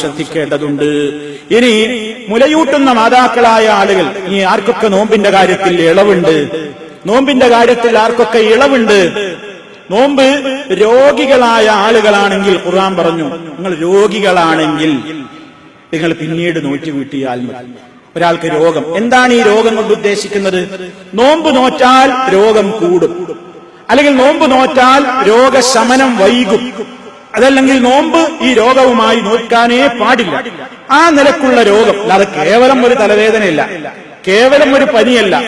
ശ്രദ്ധിക്കേണ്ടതുണ്ട്. ഇനി മുലയൂട്ടുന്ന മാതാക്കളായ ആളുകൾ ഇനി ആർക്കൊക്കെ നോമ്പിന്റെ കാര്യത്തിൽ ഇളവുണ്ട്? നോമ്പിന്റെ കാര്യത്തിൽ ആർക്കൊക്കെ ഇളവുണ്ട്? നോമ്പ് രോഗികളായ ആളുകളാണെങ്കിൽ ഖുർആൻ പറഞ്ഞു നിങ്ങൾ രോഗികളാണെങ്കിൽ നിങ്ങൾ പിന്നീട് നോറ്റി വീട്ടിയാൽ ഒരാൾക്ക് രോഗം. എന്താണ് ഈ രോഗം കൊണ്ട് ഉദ്ദേശിക്കുന്നത്? നോമ്പ് നോറ്റാൽ രോഗം കൂടും. അല്ലെങ്കിൽ നോമ്പ് നോറ്റാൽ രോഗശമനം വൈകും. അതല്ലെങ്കിൽ നോമ്പ് ഈ രോഗവുമായി നോക്കാനേ പാടില്ല. ആ നിലക്കുള്ള രോഗം. അത് കേവലം ഒരു തലവേദനയല്ല. കേവലം ഒരു പനിയല്ല.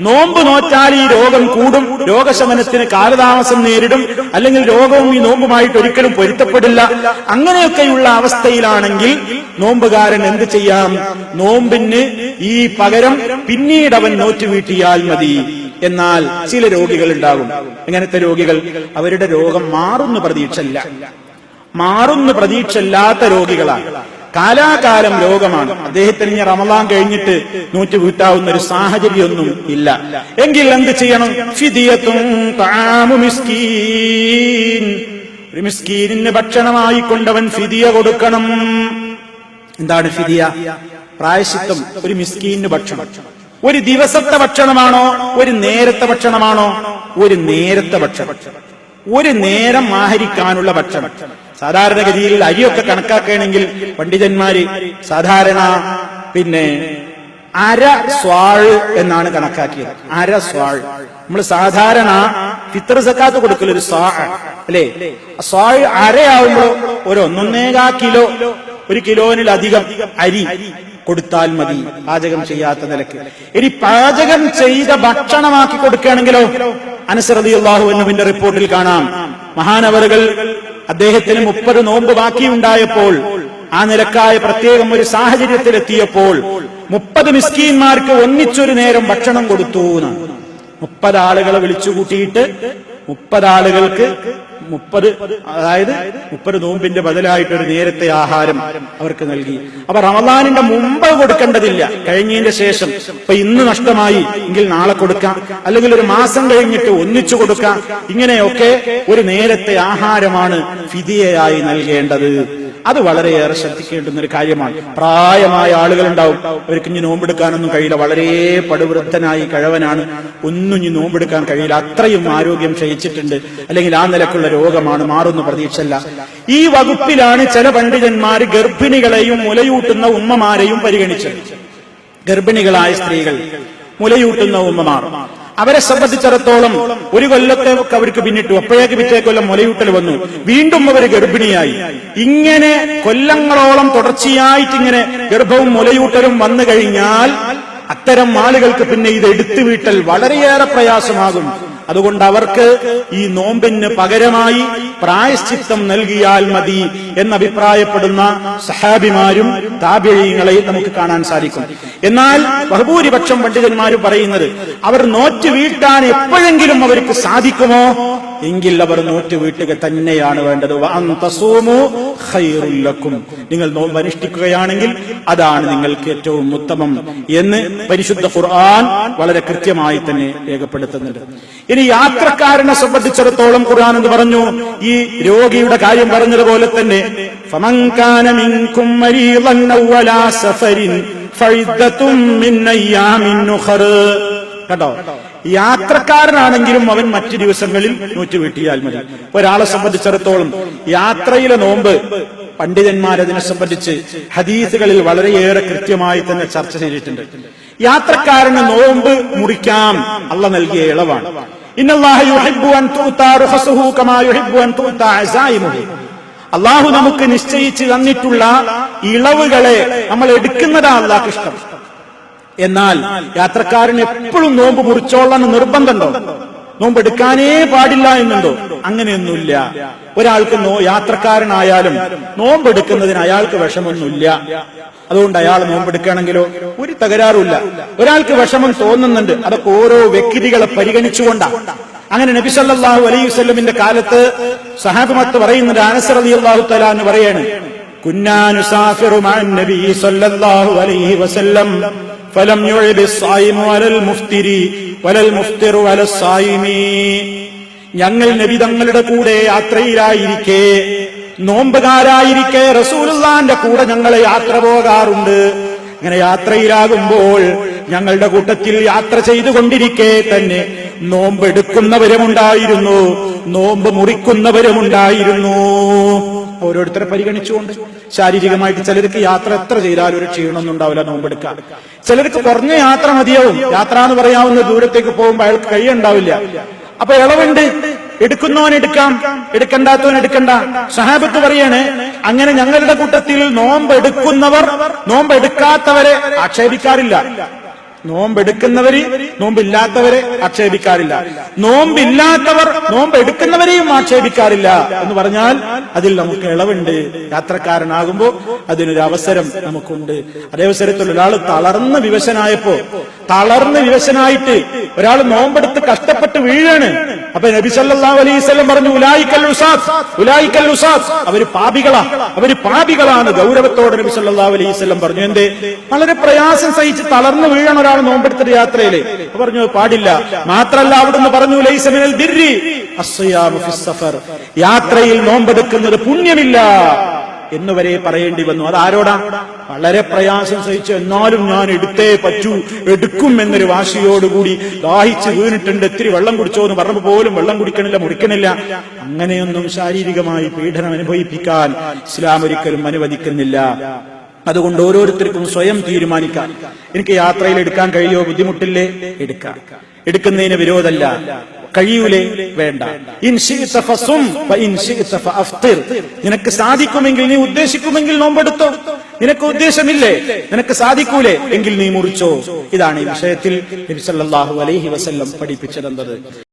നോമ്പ് നോറ്റാൽ ഈ രോഗം കൂടും. രോഗശമനത്തിന് കാലതാമസം നേരിടും. അല്ലെങ്കിൽ രോഗവും ഈ നോമ്പുമായിട്ട് ഒരിക്കലും പൊരുത്തപ്പെടില്ല. അങ്ങനെയൊക്കെയുള്ള അവസ്ഥയിലാണെങ്കിൽ നോമ്പുകാരൻ എന്ത് ചെയ്യാം? നോമ്പിന് ഈ പകരം പിന്നീട് അവൻ നോറ്റുവീട്ടിയാൽ മതി. എന്നാൽ ചില രോഗികൾ ഉണ്ടാകും. ഇങ്ങനത്തെ രോഗികൾ? അവരുടെ രോഗം മാറുന്ന പ്രതീക്ഷയില്ല. മാറുന്ന പ്രതീക്ഷയില്ലാത്ത രോഗികളാണ്. കാലാകാലം രോഗമാണ്. അദ്ദേഹത്തിന് ഇനി റമലാൻ കഴിഞ്ഞിട്ട് നൂറ്റി വീട്ടാവുന്ന ഒരു സാഹചര്യമൊന്നും ഇല്ല. എങ്കിൽ എന്ത് ചെയ്യണം? ഫിദിയത്തും മിസ്കീനിന് ഭക്ഷണമായി കൊണ്ടവൻ ഫിദിയ കൊടുക്കണം. എന്താണ് ഫിദിയ? പ്രായശിത്വം ഒരു മിസ്കീന് ഭക്ഷണം. ഒരു ദിവസത്തെ ഭക്ഷണമാണോ? ഒരു നേരത്തെ ഭക്ഷണമാണോ? ഒരു നേരത്തെ ഭക്ഷണം. ഒരു നേരം ആഹരിക്കാനുള്ള ഭക്ഷണം. സാധാരണഗതിയിൽ അരിയൊക്കെ കണക്കാക്കുകയാണെങ്കിൽ പണ്ഡിതന്മാര് സാധാരണ പിന്നെ അര സ്വാൾ എന്നാണ് കണക്കാക്കിയത്. അര സ്വാൾ. നമ്മൾ സാധാരണ ഫിത്തർ സക്കാത്ത് കൊടുക്കൽ ഒരു സ്വാ അല്ലേ? സ്വാഴ് അരയാവുമ്പോ ഒരു ഒന്നൊന്നേകാ കിലോ ഒരു കിലോനിലധികം അരി കൊടുത്താൽ മതി. പാചകം ചെയ്യാത്ത നിലയ്ക്ക്. ഇനി പാചകം ചെയ്ത ഭക്ഷണമാക്കി കൊടുക്കുകയാണെങ്കിലോ? അനസറതി അള്ളാഹു എന്നുവിന്റെ റിപ്പോർട്ടിൽ കാണാം. മഹാനവറുകൾ അദ്ദേഹത്തിന് മുപ്പത് നോമ്പ് ബാക്കിയുണ്ടായപ്പോൾ ആ നിലക്കായ പ്രത്യേകം ഒരു സാഹചര്യത്തിലെത്തിയപ്പോൾ മുപ്പത് മിസ്കീന്മാർക്ക് ഒന്നിച്ചൊരു നേരം ഭക്ഷണം കൊടുത്തു മുപ്പത് ആളുകളെ വിളിച്ചു കൂട്ടിയിട്ട് മുപ്പത് ആളുകൾക്ക് മുപ്പത് അതായത് മുപ്പത് നോമ്പിന്റെ ബദലായിട്ട് ഒരു നേരത്തെ ആഹാരം അവർക്ക് നൽകി. അപ്പൊ റമദാനിന്റെ മുമ്പ് കൊടുക്കേണ്ടതില്ല. കഴിഞ്ഞതിന്റെ ശേഷം. ഇപ്പൊ ഇന്ന് നഷ്ടമായി. എങ്കിൽ നാളെ കൊടുക്കാം. അല്ലെങ്കിൽ ഒരു മാസം കഴിഞ്ഞിട്ട് ഒന്നിച്ചു കൊടുക്കാം. ഇങ്ങനെയൊക്കെ ഒരു നേരത്തെ ആഹാരമാണ് ഫിദിയയായി നൽകേണ്ടത്. അത് വളരെയേറെ ശ്രദ്ധിക്കേണ്ടുന്ന ഒരു കാര്യമാണ്. പ്രായമായ ആളുകൾ ഉണ്ടാവും അവർക്ക് ഇനി നോമ്പെടുക്കാനൊന്നും കഴിയില്ല. വളരെ പടുവൃദ്ധനായി കഴിവനാണ്. ഒന്നും ഇനി നോമ്പെടുക്കാൻ കഴിയില്ല. അത്രയും ആരോഗ്യം ക്ഷയിച്ചിട്ടുണ്ട്. അല്ലെങ്കിൽ ആ നിലക്കുള്ള രോഗമാണ് മാറുന്ന പ്രതീക്ഷല്ല ഈ വകുപ്പിലാണ് ചില പണ്ഡിതന്മാർ ഗർഭിണികളെയും മുലയൂട്ടുന്ന ഉമ്മമാരെയും പരിഗണിച്ചത്. ഗർഭിണികളായ സ്ത്രീകൾ മുലയൂട്ടുന്ന ഉമ്മമാർ. അവരെ സംബന്ധിച്ചിടത്തോളം ഒരു കൊല്ലത്തെ അവർക്ക് പിന്നിട്ടു. അപ്പോഴേക്ക് പിറ്റേ കൊല്ലം മുലയൂട്ടൽ വന്നു. വീണ്ടും അവർ ഗർഭിണിയായി. ഇങ്ങനെ കൊല്ലങ്ങളോളം തുടർച്ചയായിട്ട് ഇങ്ങനെ ഗർഭവും മുലയൂട്ടലും വന്നു കഴിഞ്ഞാൽ അത്തരം ആളുകൾക്ക് പിന്നെ ഇത് എടുത്തു വീട്ടൽ വളരെയേറെ പ്രയാസമാകും. അതുകൊണ്ട് അവർക്ക് ഈ നോമ്പിന് പകരമായി പ്രായശ്ചിത്തം നൽകിയാൽ മതി എന്നഭിപ്രായപ്പെടുന്ന സഹാബിമാരും താപിഴയങ്ങളെയും നമുക്ക് കാണാൻ സാധിക്കും. എന്നാൽ ബഹുഭൂരിപക്ഷം പണ്ഡിതന്മാർ പറയുന്നത് അവർ നോറ്റ് വീട്ടാൻ എപ്പോഴെങ്കിലും അവർക്ക് സാധിക്കുമോ? എങ്കിൽ അവർ നോറ്റ് വീട്ടുക തന്നെയാണ് വേണ്ടത്. നിങ്ങൾ അനുഷ്ഠിക്കുകയാണെങ്കിൽ അതാണ് നിങ്ങൾക്ക് ഏറ്റവും ഉത്തമം എന്ന് പരിശുദ്ധ ഖുർആൻ വളരെ കൃത്യമായി തന്നെ രേഖപ്പെടുത്തുന്നുണ്ട്. ഇനി യാത്രക്കാരനെ സംബന്ധിച്ചിടത്തോളം ഖുർആൻ എന്ന് പറഞ്ഞു ഈ രോഗിയുടെ കാര്യം പറഞ്ഞതുപോലെ തന്നെ ഫമൻ യാത്രക്കാരനാണെങ്കിലും അവൻ മറ്റു ദിവസങ്ങളിൽ നൂറ്റു വീട്ടിയാൽ മതി. ഒരാളെ സംബന്ധിച്ചിടത്തോളം യാത്രയിലെ നോമ്പ് പണ്ഡിതന്മാരതിനെ സംബന്ധിച്ച് ഹദീസുകളിൽ വളരെയേറെ കൃത്യമായി തന്നെ ചർച്ച ചെയ്തിട്ടുണ്ട്. യാത്രക്കാരന് നോമ്പ് മുറിക്കാം അള്ള നൽകിയ ഇളവാണ്. അള്ളാഹു നമുക്ക് നിശ്ചയിച്ച് തന്നിട്ടുള്ള ഇളവുകളെ നമ്മൾ എടുക്കുന്നതാ അള്ളാഹ് ഇഷ്ടം. എന്നാൽ യാത്രക്കാരന് എപ്പോഴും നോമ്പ് മുറിച്ചോളാൻ നിർബന്ധമുണ്ടോ? നോമ്പ് എടുക്കാനേ പാടില്ല എന്നുണ്ടോ? അങ്ങനെയൊന്നുമില്ല. ഒരാൾക്ക് നോ യാത്രക്കാരനായാലും നോമ്പ് എടുക്കുന്നതിന് അയാൾക്ക് വിഷമൊന്നുമില്ല അതുകൊണ്ട് അയാൾ നോമ്പെടുക്കുകയാണെങ്കിലോ ഒരു തകരാറുമില്ല. ഒരാൾക്ക് വിഷമം തോന്നുന്നുണ്ട്. അതൊക്കെ ഓരോ വ്യക്തികളെ പരിഗണിച്ചുകൊണ്ടാണ് അങ്ങനെ നബി സല്ലല്ലാഹു അലൈഹി വസ്ലമിന്റെ കാലത്ത് സഹാബിമത്ത് പറയുന്നുണ്ട് അനസ് അള്ളാഹു തല എന്ന് പറയാണ് കുഞ്ഞാനുസാഫിറുമാൻ നബി സല്ലല്ലാഹു അലൈഹി വസല്ലം ഫലം മുഫ്തിരി വലൽ മുഫ്തിറു വല സായിമി ഞങ്ങൾ നബി തങ്ങളുടെ കൂടെ യാത്രയിലായിരിക്കെ നോമ്പുകാരായിരിക്കെ റസൂലുള്ളാന്റെ കൂടെ ഞങ്ങൾ യാത്ര പോകാറുണ്ട്. അങ്ങനെ യാത്രയിലാകുമ്പോൾ ഞങ്ങളുടെ കൂട്ടത്തിൽ യാത്ര ചെയ്തുകൊണ്ടിരിക്കെ തന്നെ. നോമ്പെടുക്കുന്നവരുമുണ്ടായിരുന്നു. നോമ്പ് മുറിക്കുന്നവരുമുണ്ടായിരുന്നു. ഓരോരുത്തരെ പരിഗണിച്ചുകൊണ്ട് ശാരീരികമായിട്ട് ചിലർക്ക് യാത്ര എത്ര ചെയ്താലും ഒരു ക്ഷീണമൊന്നും ഉണ്ടാവില്ല നോമ്പെടുക്കാൻ. ചിലർക്ക് കുറഞ്ഞ യാത്ര മതിയാവും. യാത്ര എന്ന് പറയാവുന്ന ദൂരത്തേക്ക് പോകുമ്പോൾ അയാൾക്ക് കൈയുണ്ടാവില്ല അപ്പൊ ഇളവുണ്ട്. എടുക്കുന്നവൻ എടുക്കാം. എടുക്കണ്ടാത്തവൻ എടുക്കണ്ട. സഹാബത്ത് പറയാണ് അങ്ങനെ ഞങ്ങളുടെ കൂട്ടത്തിൽ നോമ്പെടുക്കുന്നവർ നോമ്പെടുക്കാത്തവരെ ആക്ഷേപിക്കാറില്ല. നോമ്പെടുക്കുന്നവര് നോമ്പില്ലാത്തവരെ ആക്ഷേപിക്കാറില്ല. നോമ്പില്ലാത്തവർ നോമ്പെടുക്കുന്നവരെയും ആക്ഷേപിക്കാറില്ല എന്ന് പറഞ്ഞാൽ അതിൽ നമുക്ക് ഇളവുണ്ട്. യാത്രക്കാരനാകുമ്പോൾ അതിനൊരു അവസരം നമുക്കുണ്ട്. അതേ അവസരത്തിൽ ഒരാൾ തളർന്ന് വിവശനായപ്പോ തളർന്ന് വിവശനായിട്ട് ഒരാൾ നോമ്പെടുത്ത് കഷ്ടപ്പെട്ട് വീഴാണ്. അപ്പൊ നബി സല്ലല്ലാഹു അലൈഹി വസല്ലം പറഞ്ഞു ഉലായിക്കൽ ഉസാസ് ഉലായിക്കൽ ഉസാസ് അവർ പാപികളാ അവർ പാപികളാണ്. ഗൗരവത്തോടെ നബി സല്ലാ അലൈഹി വസല്ലം പറഞ്ഞു എന്തേ? വളരെ പ്രയാസം സഹിച്ച് തളർന്നു വീഴണം ഒരാൾ നോമ്പെടുത്തിട്ട് യാത്രയിലെ. പറഞ്ഞു പാടില്ല. മാത്രല്ല അവിടുന്ന് പറഞ്ഞു ലൈസ മിനൽ ബിർരി അസ്സിയാമു ഫിസ് യാത്രയിൽ നോമ്പെടുക്കുന്നത് പുണ്യമില്ല. എന്നുവരെ പറയേണ്ടി വന്നു. അതാരോടാ? വളരെ പ്രയാസം സഹിച്ചു എന്നാലും ഞാൻ എടുത്തേ പറ്റൂ എടുക്കും എന്നൊരു വാശിയോടുകൂടി ദാഹിച്ച് വീണിട്ടുണ്ട് ഇത്തിരി വെള്ളം കുടിച്ചോ എന്ന് പറഞ്ഞു പോലും വെള്ളം കുടിക്കണില്ല മുറിക്കണില്ല. അങ്ങനെയൊന്നും ശാരീരികമായി പീഡനം അനുഭവിപ്പിക്കാൻ ഇസ്ലാം ഒരിക്കലും അനുവദിക്കുന്നില്ല. അതുകൊണ്ട് ഓരോരുത്തർക്കും സ്വയം തീരുമാനിക്കാം. എനിക്ക് യാത്രയിൽ എടുക്കാൻ കഴിയോ? ബുദ്ധിമുട്ടില്ലേ? എടുക്കാം. എടുക്കുന്നതിന് വിരോധമല്ല. കഴിയൂലേ? വേണ്ട. നിനക്ക് സാധിക്കുമെങ്കിൽ നീ ഉദ്ദേശിക്കുമെങ്കിൽ നോമ്പെടുത്തോ? നിനക്ക് ഉദ്ദേശമില്ലേ? നിനക്ക് സാധിക്കൂലേ? എങ്കിൽ നീ മുറിച്ചോ. ഇതാണ് ഈ വിഷയത്തിൽ നബി സല്ലല്ലാഹു അലൈഹി വസല്ലം പഠിപ്പിച്ചതെന്നത്.